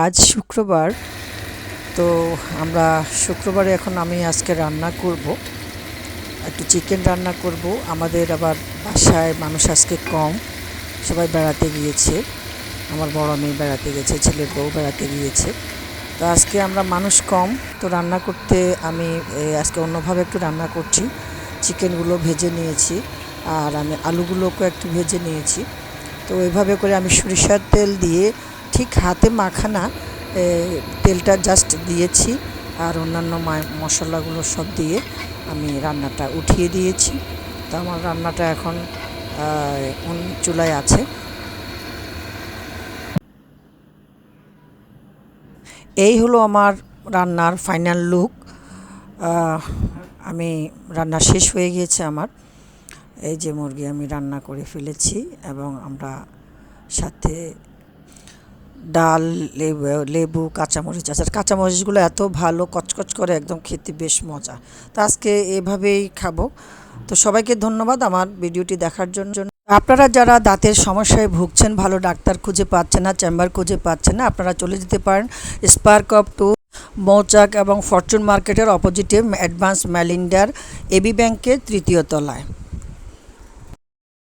আজ শুক্রবার, তো আমরা শুক্রবারে এখন আমি আজকে রান্না করব। একটু চিকেন রান্না করব। আমাদের আবার বাসায় মানুষ আজকে কম, সবাই বেড়াতে গিয়েছে। আমার বড় মেয়ে বেড়াতে গেছে, ছেলের বউ বেড়াতে গিয়েছে। তো আজকে আমরা মানুষ কম, তো রান্না করতে আমি আজকে অন্যভাবে একটু রান্না করছি। চিকেনগুলো ভেজে নিয়েছি, আর আমি আলুগুলোকেও একটু ভেজে নিয়েছি। তো এইভাবে করে আমি সরিষার তেল দিয়ে ঠিক হাতে মাখানা তেলটা জাস্ট দিয়েছি আর অন্যান্য মশলাগুলো সব দিয়ে আমি রান্নাটা উঠিয়ে দিয়েছি। তো আমার রান্নাটা এখন চুলায় আছে। এই হলো আমার রান্নার ফাইনাল লুক আমি রান্না শেষ হয়ে গিয়েছে আমার। এই যে মুরগি আমি রান্না করে ফেলেছি এবং আমরা সাথে ডাল, লেবু কাঁচামরিচ আছে। আর কাঁচামরিচগুলো এত ভালো, কচকচ করে একদম খেতে বেশ মজা। তো আজকে এভাবেই খাব। তো সবাইকে ধন্যবাদ আমার ভিডিওটি দেখার জন্য। আপনারা যারা দাঁতের সমস্যায় ভুগছেন, ভালো ডাক্তার খুঁজে পাচ্ছেন না, চেম্বার খুঁজে পাচ্ছেন না, আপনারা চলে যেতে পারেন স্পার্ক অফ টু মৌচাক এবং ফরচুন মার্কেটের অপোজিটে অ্যাডভান্স ম্যালিন্ডার এবি ব্যাংকের তৃতীয় তলায়।